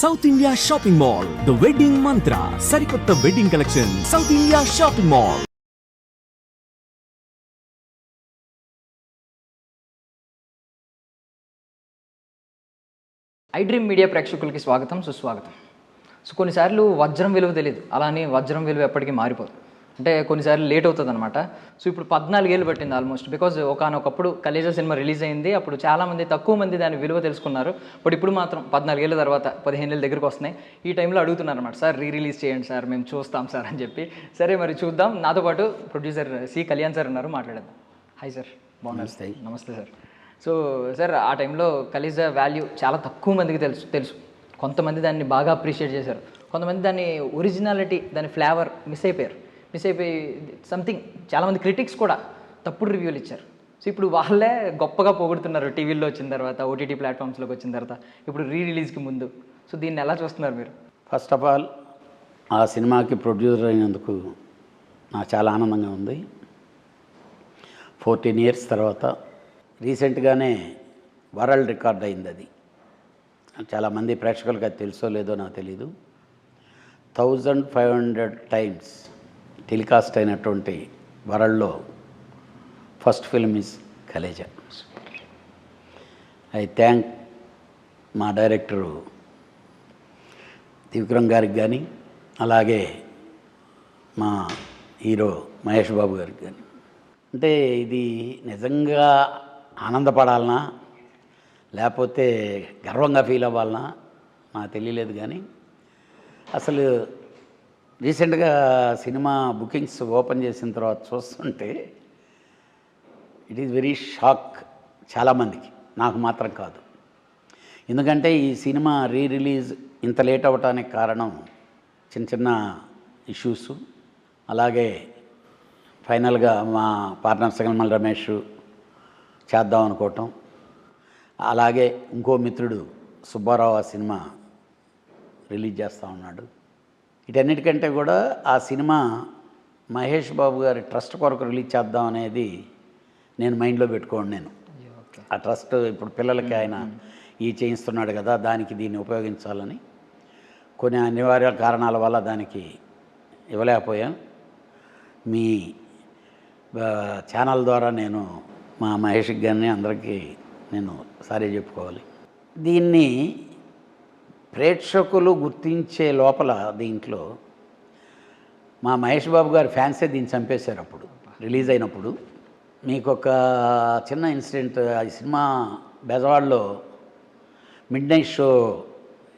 South India shopping mall the wedding Mantra సరికొత్త wedding collection south India shopping mall I dream media ప్రేక్షకులకి స్వాగతం సుస్వాగతం. So కొన్నిసార్లు వజ్రం విలువ తెలియదు అలానే వజ్రం విలువ ఎప్పటికీ మారిపోదు. అంటే కొన్నిసార్లు లేట్ అవుతుంది అనమాట సో ఇప్పుడు పద్నాలుగేళ్ళు పట్టింది ఆల్మోస్ట్. బికాజ్ ఒకనొకప్పుడు కలేజా సినిమా రిలీజ్ అయింది. అప్పుడు చాలామంది తక్కువ మంది దాని విలువ తెలుసుకున్నారు. బట్ ఇప్పుడు మాత్రం పద్నాలుగేళ్ళ తర్వాత పదిహేను ఏళ్ళ దగ్గరికి వస్తున్నాయి. ఈ టైంలో అడుగుతున్నారు అనమాట సార్ రీ రిలీజ్ చేయండి సార్ మేము చూస్తాం సార్ అని చెప్పి. సరే మరి చూద్దాం. నాతో పాటు ప్రొడ్యూసర్ సి కళ్యాణ్ సార్ ఉన్నారు మాట్లాడేద్దాం. Hi sir. బాగున్నారు. నమస్తే. సార్. సో సార్ ఆ టైంలో కలీజా వాల్యూ చాలా తక్కువ మందికి తెలుసు తెలుసు. కొంతమంది దాన్ని బాగా అప్రిషియేట్ చేశారు. కొంతమంది దాని ఒరిజినాలిటీ దాని ఫ్లేవర్ మిస్ అయిపోయారు. మిస్ అయిపోయి సంథింగ్ చాలామంది క్రిటిక్స్ కూడా తప్పుడు రివ్యూలు ఇచ్చారు. సో ఇప్పుడు వాళ్ళే గొప్పగా పొగుడుతున్నారు టీవీల్లో వచ్చిన తర్వాత ఓటీటీ ప్లాట్ఫామ్స్లోకి వచ్చిన తర్వాత ఇప్పుడు రీ రిలీజ్కి ముందు. సో దీన్ని ఎలా చూస్తున్నారు మీరు? ఫస్ట్ ఆఫ్ ఆల్ ఆ సినిమాకి ప్రొడ్యూసర్ అయినందుకు నాకు చాలా ఆనందంగా ఉంది. ఫోర్టీన్ ఇయర్స్ తర్వాత రీసెంట్గానే వరల్డ్ రికార్డ్ అయింది అది. చాలామంది ప్రేక్షకులకు అది తెలుసో లేదో నాకు తెలీదు. Thousand five hundred times telecast అయినటువంటి వరల్డ్లో first film is Khaleja. I thank మా డైరెక్టరు త్రివిక్రమ్ గారికి కానీ అలాగే మా హీరో మహేష్ బాబు గారికి కానీ అంటే ఇది నిజంగా ఆనందపడాలనా లేకపోతే గర్వంగా ఫీల్ అవ్వాలనా నాకు తెలియలేదు కానీ అసలు రీసెంట్గా సినిమా బుకింగ్స్ ఓపెన్ చేసిన తర్వాత చూస్తుంటే ఇట్ ఈజ్ వెరీ షాక్ చాలామందికి నాకు మాత్రం కాదు. ఎందుకంటే ఈ సినిమా రీ రిలీజ్ ఇంత లేట్ అవ్వటానికి కారణం చిన్న చిన్న ఇష్యూస్ అలాగే ఫైనల్గా మా పార్ట్నర్ సగల్మల్ రమేష్ చేద్దాం అనుకోవటం. అలాగే ఇంకో మిత్రుడు సుబ్బారావు ఆ సినిమా రిలీజ్ చేస్తూ ఉన్నాడు. వీటన్నిటికంటే కూడా ఆ సినిమా మహేష్ బాబు గారి ట్రస్ట్ కొరకు రిలీజ్ చేద్దాం అనేది నేను మైండ్లో పెట్టుకోండి నేను. ఆ ట్రస్ట్ ఇప్పుడు పిల్లలకి ఆయన ఈ చేయిస్తున్నాడు కదా దానికి దీన్ని ఉపయోగించాలని. కొన్ని అనివార్య కారణాల వల్ల దానికి ఇవ్వలేకపోయాం మీ ఛానల్ ద్వారా నేను మా మహేష్ గారిని అందరికీ నేను సారీ చెప్పుకోవాలి. దీన్ని ప్రేక్షకులు గుర్తించే లోపల దీంట్లో మా మహేష్ బాబు గారి ఫ్యాన్సే దీన్ని చంపేశారు అప్పుడు రిలీజ్ అయినప్పుడు. మీకు ఒక చిన్న ఇన్సిడెంట్ ఈ సినిమా బెజవాడలో మిడ్ నైట్ షో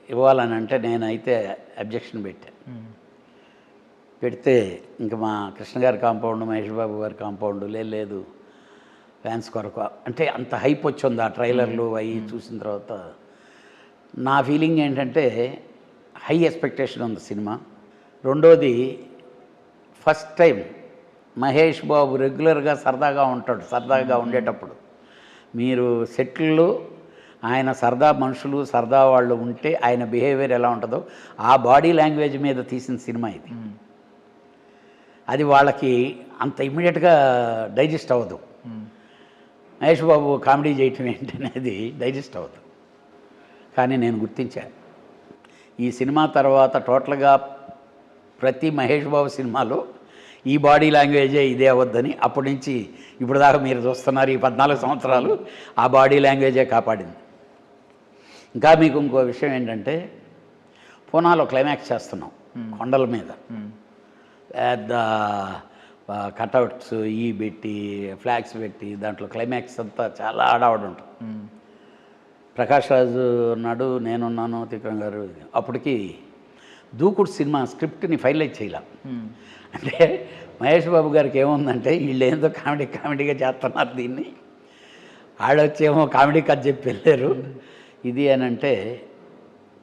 ఇవ్వాలని అంటే నేనైతే అబ్జెక్షన్ పెట్టాను పెడితే ఇంక మా కృష్ణ గారి కాంపౌండ్ మహేష్ బాబు గారి కాంపౌండ్ లేదు లేదు ఫ్యాన్స్ కొరకు. అంటే అంత హైప్ వచ్చింది ఆ ట్రైలర్లు అవి చూసిన తర్వాత. నా ఫీలింగ్ ఏంటంటే హై ఎక్స్పెక్టేషన్ ఉంది సినిమా. రెండోది ఫస్ట్ టైం మహేష్ బాబు రెగ్యులర్గా సరదాగా ఉంటాడు సరదాగా ఉండేటప్పుడు. మీరు సెటిల్లో ఆయన సరదా మనుషులు సరదా వాళ్ళు ఉంటే ఆయన బిహేవియర్ ఎలా ఉంటుందో ఆ బాడీ లాంగ్వేజ్ మీద తీసిన సినిమా ఇది. అది వాళ్ళకి అంత ఇమ్మీడియట్గా డైజెస్ట్ అవ్వదు. మహేష్ బాబు కామెడీ చేయటం ఏంటి అనేది డైజెస్ట్ అవ్వదు. కానీ నేను గుర్తించాను. ఈ సినిమా తర్వాత టోటల్గా ప్రతి మహేష్ బాబు సినిమాలో ఈ బాడీ లాంగ్వేజే ఇదే అవ్వద్దని అప్పటి నుంచి ఇప్పుడు దాకా మీరు చూస్తున్నారు ఈ పద్నాలుగు సంవత్సరాలు ఆ బాడీ లాంగ్వేజే కాపాడింది. ఇంకా మీకు ఇంకో విషయం ఏంటంటే పూనాలో క్లైమాక్స్ చేస్తున్నాం కొండల మీద. పెద్ద కటౌట్స్ ఈ పెట్టి ఫ్లాగ్స్ పెట్టి దాంట్లో క్లైమాక్స్ అంతా చాలా ఆడవాడు ఉంటుంది ప్రకాష్ రాజు ఉన్నాడు నేనున్నాను త్రికరం గారు. అప్పటికి దూకుడు సినిమా స్క్రిప్ట్ని ఫైనలైజ్ చేయలేం. అంటే మహేష్ బాబు గారికి ఏముందంటే వీళ్ళు ఏందో కామెడీ కామెడీగా చేస్తున్నారు దీన్ని. ఆడొచ్చేమో కామెడీ కథ చెప్పి వెళ్ళారు. ఇది అని అంటే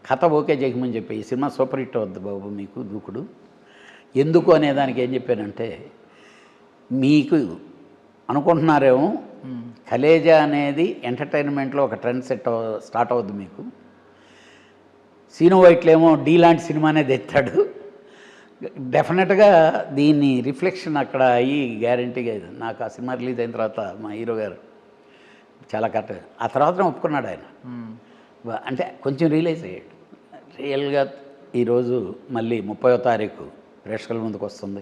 కథ ఓకే చేయమని చెప్పి ఈ సినిమా సూపర్ హిట్ అవుద్ది బాబు మీకు దూకుడు. ఎందుకు అనే దానికి ఏం చెప్పానంటే మీకు అనుకుంటున్నారేమో కలేజా అనేది ఎంటర్టైన్మెంట్లో ఒక ట్రెండ్ సెట్ స్టార్ట్ అవుద్ది మీకు. సీను వైట్లేమో డీ లాంటి సినిమానే తెచ్చాడు డెఫినెట్గా దీన్ని రిఫ్లెక్షన్ అక్కడ అయ్యి గ్యారంటీగా ఇది. నాకు ఆ సినిమా రిలీజ్ అయిన తర్వాత మా హీరో గారు చాలా కరెక్ట్ ఆ తర్వాత ఒప్పుకున్నాడు ఆయన. అంటే కొంచెం రియలైజ్ అయ్యాడు. రియల్గా ఈరోజు మళ్ళీ ముప్పయో తారీఖు ప్రేక్షకుల ముందుకు వస్తుంది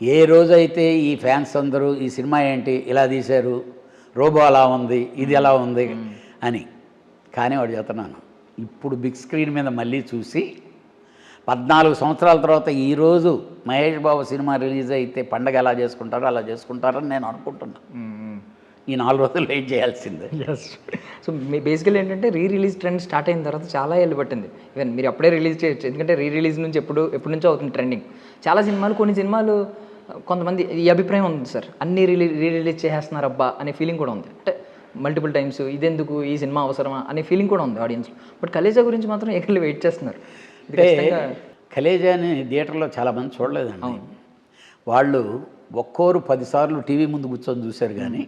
ఏ రోజైతే ఈ ఫ్యాన్స్ అందరూ ఈ సినిమా ఏంటి ఇలా తీశారు రోబో అలా ఉంది ఇది ఎలా ఉంది అని. కానీ వాడు చెప్తున్నాను ఇప్పుడు బిగ్ స్క్రీన్ మీద మళ్ళీ చూసి పద్నాలుగు సంవత్సరాల తర్వాత ఈరోజు మహేష్ బాబు సినిమా రిలీజ్ అయితే పండగ ఎలా చేసుకుంటారో అలా చేసుకుంటారని నేను అనుకుంటున్నాను ఈ నాలుగు రోజులు వెయిట్ చేయాల్సిందే. సో మీ బేసికల్ ఏంటంటే రీ రిలీజ్ ట్రెండ్ స్టార్ట్ అయిన తర్వాత చాలా ఏళ్ళు పట్టింది. ఈవెన్ మీరు అప్పుడే రిలీజ్ చేయొచ్చు. ఎందుకంటే రీ రిలీజ్ నుంచి ఎప్పుడు ఎప్పటి నుంచో అవుతుంది ట్రెండింగ్ చాలా సినిమాలు కొన్ని సినిమాలు కొంతమంది ఈ అభిప్రాయం ఉంది సార్. అన్ని రిలీ రీ రిలీజ్ చేసేస్తున్నారు అబ్బా అనే ఫీలింగ్ కూడా ఉంది. అంటే మల్టిపుల్ టైమ్స్ ఇదెందుకు ఈ సినిమా అవసరమా అనే ఫీలింగ్ కూడా ఉంది ఆడియన్స్లో. బట్ కలేజా గురించి మాత్రం ఎక్కడ వెయిట్ చేస్తున్నారు? కలేజాని థియేటర్లో చాలామంది చూడలేదండి. వాళ్ళు ఒక్కోరు పదిసార్లు టీవీ ముందు కూర్చొని చూశారు కానీ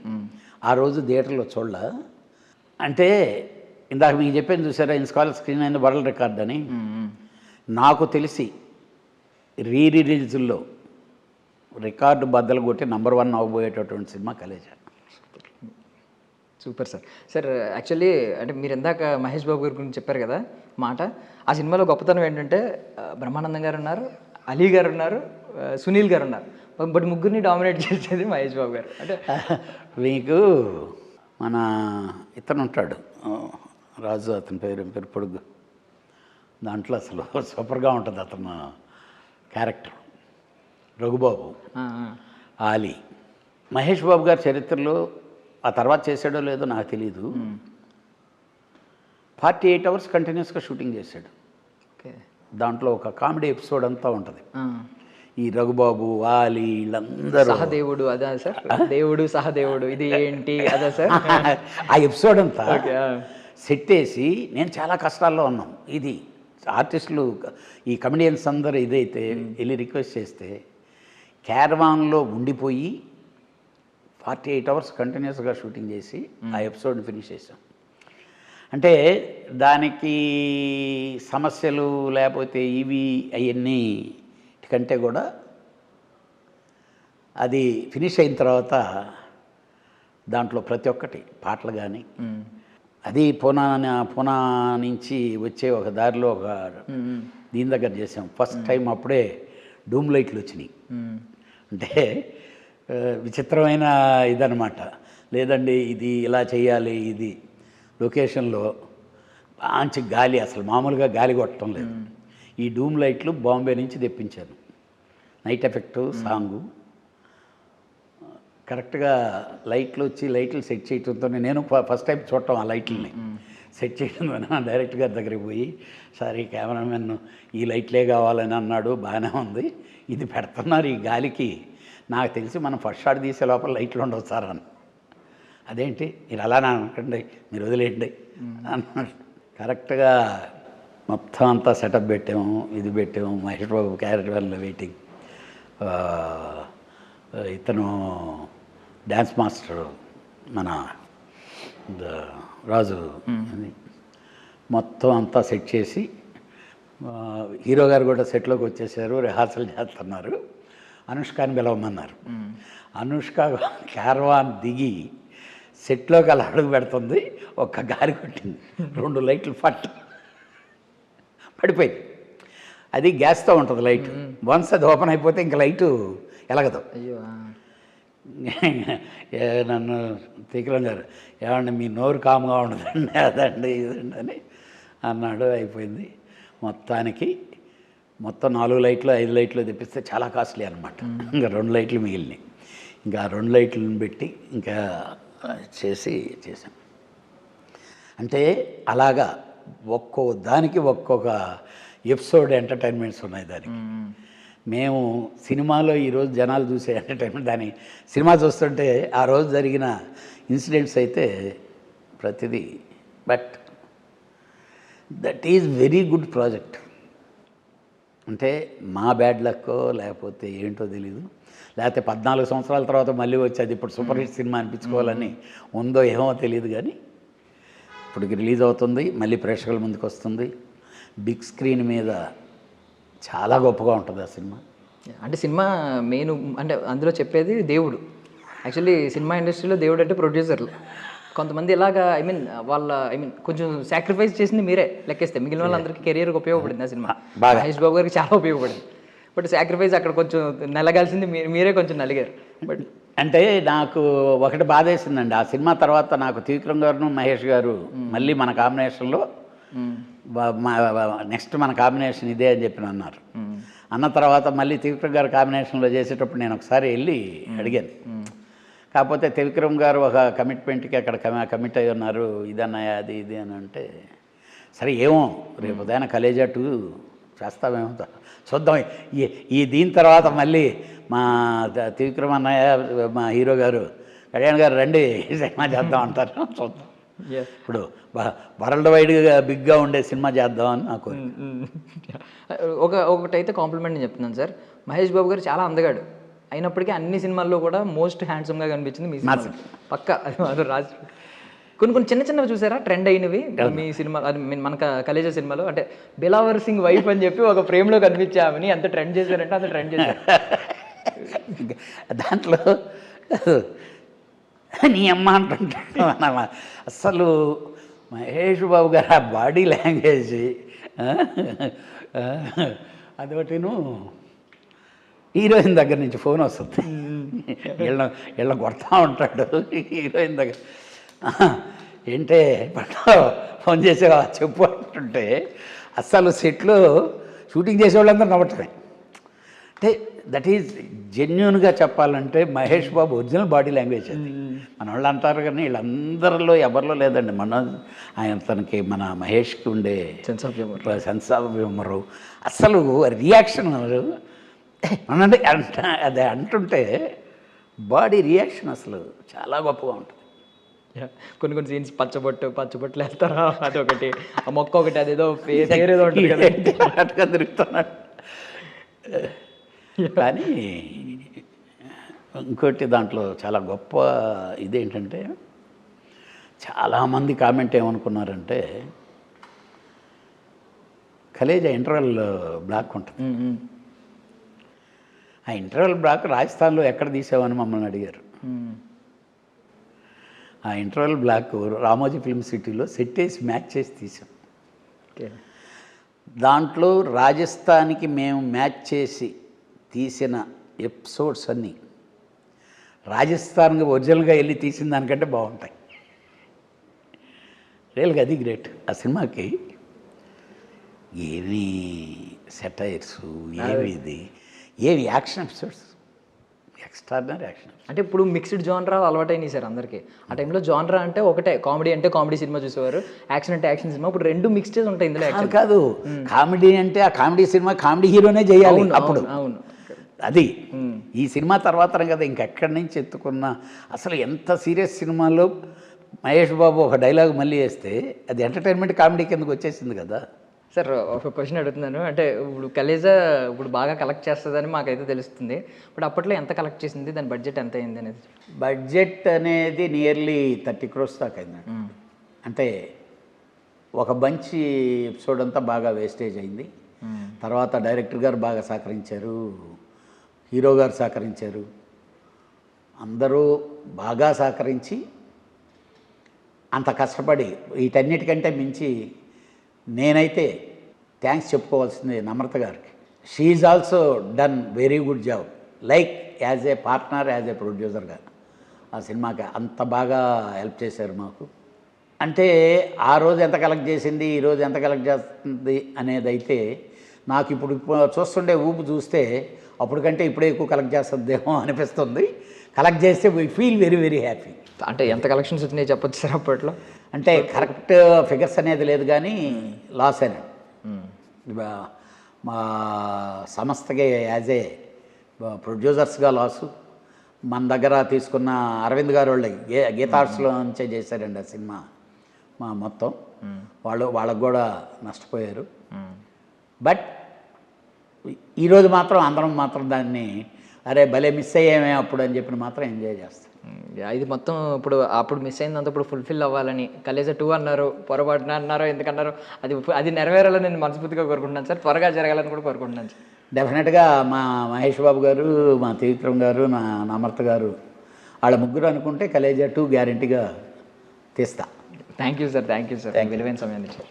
ఆ రోజు థియేటర్లో చూడల. అంటే ఇందాక మీకు చెప్పాను చూసారా ఇన్స్కాల్ స్క్రీన్ అయిన వరల్డ్ రికార్డ్ అని? నాకు తెలిసి రీ రిలీజుల్లో రికార్డు బద్దలు కొట్టి number one అవ్వబోయేటటువంటి cinema Khaleja. Super sir. Sir actually అంటే మీరు ఇందాక మహేష్ బాబు గారి గురించి చెప్పారు కదా మాట. ఆ సినిమాలో గొప్పతనం ఏంటంటే బ్రహ్మానందం గారు ఉన్నారు అలీ గారు ఉన్నారు సునీల్ గారు ఉన్నారు. బట్ ముగ్గురిని డామినేట్ చేసేది మహేష్ బాబు గారు. అంటే మీకు మన ఇతను ఉంటాడు. రాజు అతని పేరు పేరు? పొడుగు. దాంట్లో అసలు సూపర్గా ఉంటుంది అతను క్యారెక్టర్. రఘుబాబు. ఆలీ. మహేష్ బాబు గారి చరిత్రలో ఆ తర్వాత చేసాడో లేదో నాకు తెలియదు ఫార్టీ ఎయిట్ అవర్స్ కంటిన్యూస్గా షూటింగ్ చేశాడు. ఓకే. దాంట్లో ఒక కామెడీ ఎపిసోడ్ అంతా ఉంటుంది. ఈ రఘుబాబు వాలి వీళ్ళందరూ. సహదేవుడు అదా సార్? దేవుడు సహదేవుడు ఇది ఏంటి అదా సార్? ఆ ఎపిసోడ్ అంతా. సెట్ వేసి నేను చాలా కష్టాల్లో ఉన్నాం. ఇది ఆర్టిస్టులు ఈ కమెడియన్స్ అందరూ ఇదైతే వెళ్ళి రిక్వెస్ట్ చేస్తే క్యారవాన్లో ఉండిపోయి ఫార్టీ ఎయిట్ అవర్స్ కంటిన్యూస్గా షూటింగ్ చేసి ఆ ఎపిసోడ్ ఫినిష్ చేసాం అంటే దానికి సమస్యలు లేకపోతే ఇవి అవన్నీ కంటే కూడా అది ఫినిష్ అయిన తర్వాత దాంట్లో ప్రతి ఒక్కటి పాటలు కానీ. అది పూనా పూనా నుంచి వచ్చే ఒక దారిలో ఒక. దీని దగ్గర చేసాం ఫస్ట్ టైం అప్పుడే డూమ్ లైట్లు వచ్చినాయి. అంటే విచిత్రమైన ఇదనమాట లేదండి ఇది ఇలా చేయాలి ఇది. లొకేషన్లో మంచి గాలి అసలు మామూలుగా గాలి కొట్టడం లేదు. ఈ డూమ్ లైట్లు బాంబే నుంచి తెప్పించాను నైట్ ఎఫెక్ట్ సాంగు. కరెక్ట్గా లైట్లు వచ్చి లైట్లు సెట్ చేయడంతో నేను ఫస్ట్ టైం చూడటం ఆ లైట్లని. సెట్ చేయడం ద్వారా డైరెక్ట్ గారి దగ్గరికి పోయి సార్ ఈ కెమెరామెన్ ఈ లైట్లే కావాలని అన్నాడు బాగానే ఉంది. ఇది పెడుతున్నారు ఈ గాలికి. నాకు తెలిసి మనం ఫస్ట్ షాట్ తీసే లోపల లైట్లు ఉండవు సార్ అని అదేంటి? మీరు అలా అనకండి. మీరు వదిలేయండి అన్నాడు. కరెక్ట్గా మొత్తం అంతా సెటప్ పెట్టాము ఇది పెట్టాము. మహేష్ బాబు క్యారెక్టర్లో వెయిటింగ్. ఇతను డ్యాన్స్ మాస్టర్ మన రాజు అని. మొత్తం అంతా సెట్ చేసి హీరో గారు కూడా సెట్లోకి వచ్చేసారు రిహార్సల్ చేస్తున్నారు. అనుష్కని పిలవమన్నారు. అనుష్క క్యారవాన్ దిగి సెట్లోకి అలా అడుగు పెడుతుంది ఒక్క గాలి కొట్టింది. రెండు లైట్లు ఫట్ పడిపోయింది. అది గ్యాస్తో ఉంటుంది లైట్. వన్స్ అది ఓపెన్ అయిపోతే ఇంకా లైటు ఎలగదు. నన్ను తీకలం గారు ఏమండి మీ నోరు కామ్గా ఉండదండి అదండి ఇదండి అని అన్నాడు అయిపోయింది. మొత్తానికి మొత్తం నాలుగు లైట్లు ఐదు లైట్లు తెప్పిస్తే చాలా కాస్ట్లీ అనమాట ఇంకా రెండు లైట్లు మిగిలినాయి. ఇంకా రెండు లైట్లను పెట్టి ఇంకా చేసి చేసాం అంటే అలాగా ఒక్కో దానికి ఒక్కొక్క ఎపిసోడ్ ఎంటర్టైన్మెంట్స్ ఉన్నాయి దానికి. మ్మ్. సినిమాలో ఈరోజు జనాలు చూసే ఎంటర్టైన్మెంట్ దాని సినిమా చూస్తుంటే ఆ రోజు జరిగిన ఇన్సిడెంట్స్ అయితే ప్రతిదీ but that is very good project అంటే మా బ్యాడ్ లక్కో లేకపోతే ఏంటో తెలీదు. లేకపోతే పద్నాలుగు సంవత్సరాల తర్వాత మళ్ళీ వచ్చి అది ఇప్పుడు సూపర్ హిట్ సినిమా అనిపించుకోవాలని ఉందో ఏమో తెలియదు కానీ ఇప్పటికి రిలీజ్ అవుతుంది మళ్ళీ ప్రేక్షకుల ముందుకు వస్తుంది బిగ్ స్క్రీన్ మీద చాలా గొప్పగా ఉంటుంది ఆ సినిమా. అంటే సినిమా మెయిన్ అంటే అందులో చెప్పేది దేవుడు. యాక్చువల్లీ సినిమా ఇండస్ట్రీలో దేవుడు అంటే ప్రొడ్యూసర్లు కొంతమంది ఇలాగా ఐ మీన్ వాళ్ళ ఐ మీన్ కొంచెం సాక్రిఫైస్ చేసింది మీరే. లెక్కేస్తే మిగిలిన వాళ్ళందరికీ కెరియర్కి ఉపయోగపడింది ఆ సినిమా. బాగా. మహేష్ బాబు గారికి చాలా ఉపయోగపడింది. బట్ సాక్రిఫైస్ అక్కడ కొంచెం నలగాల్సింది మీరే కొంచెం నలిగారు. బట్ అంటే నాకు ఒకటి బాధేసిందండి. ఆ సినిమా తర్వాత నాకు త్రివిక్రమ్ గారు మహేష్ గారు మళ్ళీ మన కాంబినేషన్లో నెక్స్ట్ మన కాంబినేషన్ ఇదే అని చెప్పి అన్నారు అన్న తర్వాత మళ్ళీ త్రివిక్రమ్ గారు కాంబినేషన్లో చేసేటప్పుడు నేను ఒకసారి వెళ్ళి అడిగాను. కాకపోతే త్రివిక్రమ్ గారు ఒక కమిట్మెంట్కి అక్కడ కమి కమిట్ అయి ఉన్నారు ఇదన్నయ్య అది ఇది అని అంటే సరే ఏమో రేపు ఉదయం కలేజా టూ చేస్తామేమో చూద్దాం. ఈ ఈ దీని తర్వాత మళ్ళీ మా త్రివిక్రమ్ అన్నయ్య మా హీరో గారు కళ్యాణ్ గారు రండి సినిమా చేద్దాం అంటారు. చూద్దాం. ఇప్పుడు వరల్డ్ వైడ్గా బిగ్గా ఉండే సినిమా చేద్దాం అని నాకు ఒక ఒకటైతే కాంప్లిమెంట్ నేను చెప్తున్నాను సార్. మహేష్ బాబు గారు చాలా అందగాడు. అయినప్పటికీ అన్ని సినిమాల్లో కూడా మోస్ట్ హ్యాండ్సమ్గా కనిపించింది మీ సినిమా పక్క. అది రాజ్ కొన్ని కొన్ని చిన్న చిన్నవి చూసారా? ట్రెండ్ అయినవి. మీ సినిమా అది మన కలేజా సినిమాలో. అంటే బిలావర్ సింగ్ వైఫ్ అని చెప్పి ఒక ఫ్రేమ్లో కనిపించామని ఎంత ట్రెండ్ చేశారంటే అంత ట్రెండ్ చేశారు. దాంట్లో నీ అమ్మ అంటుంటాడు అన్నమా. అసలు మహేష్ బాబు గారు ఆ బాడీ లాంగ్వేజ్ అదొకటిను హీరోయిన్ దగ్గర నుంచి ఫోన్ వస్తుంది. వీళ్ళ వీళ్ళ కొడతా ఉంటాడు హీరోయిన్ దగ్గర. ఏంటే పట్ల ఫోన్ చేసేవా చెప్పు అంటుంటే అస్సలు సెట్లో షూటింగ్ చేసేవాళ్ళందరూ నవ్వటమే. అంటే దట్ ఈజ్ జెన్యున్గా చెప్పాలంటే Mahesh Babu original body language అది. మన వాళ్ళు అంటారు కానీ వీళ్ళందరిలో ఎవరిలో లేదండి. మన ఆయన తనకి మన మహేష్కి ఉండే sense of humour sense of humour అసలు రియాక్షన్ అనంటే అంట అది అంటుంటే బాడీ రియాక్షన్ అసలు చాలా గొప్పగా ఉంటుంది. కొన్ని కొన్ని సీన్స్ పచ్చబొట్టు పచ్చబొట్లు వేస్తారా అదొకటి. ఆ మొక్క ఒకటి అదేదో పే- పేరేదో ఉంటుంది కదా తిరుగుతున్నాడు. కానీ ఇంకోటి దాంట్లో చాలా గొప్ప ఇదేంటంటే చాలామంది కామెంట్ ఏమనుకున్నారంటే కలేజా ఇంటర్వెల్ బ్లాక్ ఉంటుంది. ఆ ఇంటర్వెల్ బ్లాక్ రాజస్థాన్లో ఎక్కడ తీసావని మమ్మల్ని అడిగారు. ఆ ఇంటర్వెల్ బ్లాక్ రామోజీ ఫిల్మ్ సిటీలో సెట్ వేసి మ్యాచ్ చేసి తీసాం. ఓకే. దాంట్లో రాజస్థాన్కి మేము మ్యాచ్ చేసి తీసిన ఎపిసోడ్స్ అన్నీ రాజస్థాన్కి ఒరిజినల్గా వెళ్ళి తీసిన దానికంటే బాగుంటాయి. రియల్గా అది గ్రేట్. ఆ సినిమాకి ఏమి సెటైర్స్ ఏమి ఇది ఏమి యాక్షన్ ఎపిసోడ్స్? ఎక్స్ట్రాడినరీ యాక్షన్ అంటే ఇప్పుడు మిక్స్డ్ జానరా అలవాటైనాయి సార్ అందరికి. ఆ టైంలో జానరా అంటే ఒకటే కామెడీ అంటే కామెడీ సినిమా చూసేవారు యాక్షన్ అంటే యాక్షన్ సినిమా ఇప్పుడు రెండు మిక్స్డ్ ఉంటాయి ఇందులో కాదు కామెడీ అంటే ఆ కామెడీ సినిమా కామెడీ హీరోనే చేయాలి అప్పుడు. అవును. అది. ఈ సినిమా తర్వాత కదా ఇంకెక్కడి నుంచి ఎత్తుకున్న అసలు ఎంత సీరియస్ సినిమాలో మహేష్ బాబు ఒక డైలాగ్ మళ్ళీ వేస్తే అది ఎంటర్టైన్మెంట్ కామెడీ కిందకు వచ్చేసింది కదా. సార్ ఒక క్వశ్చన్ అడుగుతున్నాను. అంటే ఇప్పుడు కలేజా ఇప్పుడు బాగా కలెక్ట్ చేస్తుందని మాకైతే తెలుస్తుంది. ఇప్పుడు అప్పట్లో ఎంత కలెక్ట్ చేసింది? దాని బడ్జెట్ ఎంత అయింది అనేది? బడ్జెట్ అనేది నియర్లీ థర్టీ క్రోర్స్ దాకా అయిందండి అంటే ఒక మంచి ఎపిసోడ్ అంతా బాగా వేస్టేజ్ అయింది. తర్వాత డైరెక్టర్ గారు బాగా సహకరించారు. హీరో గారు సహకరించారు. అందరూ బాగా సహకరించి అంత కష్టపడి వీటన్నిటికంటే మించి నేనైతే థ్యాంక్స్ చెప్పుకోవాల్సింది నమ్రత గారికి. She also done very good job like as a partner as a ప్రొడ్యూసర్గా ఆ సినిమాకి అంత బాగా హెల్ప్ చేశారు మాకు. అంటే ఆ రోజు ఎంత కలెక్ట్ చేసింది ఈరోజు ఎంత కలెక్ట్ చేస్తుంది అనేది అయితే నాకు ఇప్పుడు చూస్తుండే ఊపు చూస్తే అప్పుడు కంటే ఇప్పుడే ఎక్కువ కలెక్ట్ చేస్తుందేమో అనిపిస్తుంది. కలెక్ట్ చేస్తే we feel very very happy అంటే ఎంత కలెక్షన్స్ వచ్చినాయి చెప్పొచ్చు సార్ అప్పట్లో? అంటే కరెక్ట్ ఫిగర్స్ అనేది లేదు కానీ లాస్ అయినా. ఇవా- మా సంస్థకి యాజ్ ఏ ప్రొడ్యూసర్స్గా లాసు మన దగ్గర తీసుకున్న అరవింద్ గారు వాళ్ళకి గే గీతార్ట్స్లో నుంచే చేశారండి ఆ సినిమా. మా మొత్తం. వాళ్ళు వాళ్ళకు కూడా నష్టపోయారు. బట్ ఈరోజు మాత్రం అందరం మాత్రం దాన్ని అరే భలే మిస్ అయ్యామే అప్పుడు అని చెప్పి మాత్రం ఎంజాయ్ చేస్తాం. యా, ఇది మొత్తం ఇప్పుడు అప్పుడు మిస్ అయిందంతా ఇప్పుడు ఫుల్ఫిల్ అవ్వాలని కలేజా టూ అన్నారు పొరపాటున అన్నారు ఎందుకన్నారు? అది అది నెరవేరాలని నేను మనస్ఫూర్తిగా కోరుకుంటున్నాను సార్. త్వరగా జరగాలని కూడా కోరుకుంటున్నాను సార్. డెఫినెట్గా మా మహేష్ బాబు గారు మా త్రివిక్రమ్ గారు నా నమర్త గారు వాళ్ళ ముగ్గురు అనుకుంటే కలేజా టూ గ్యారంటీగా తీస్తా. Thank you sir thank you sir విలువైన సమయాన్ని ఇచ్చారు.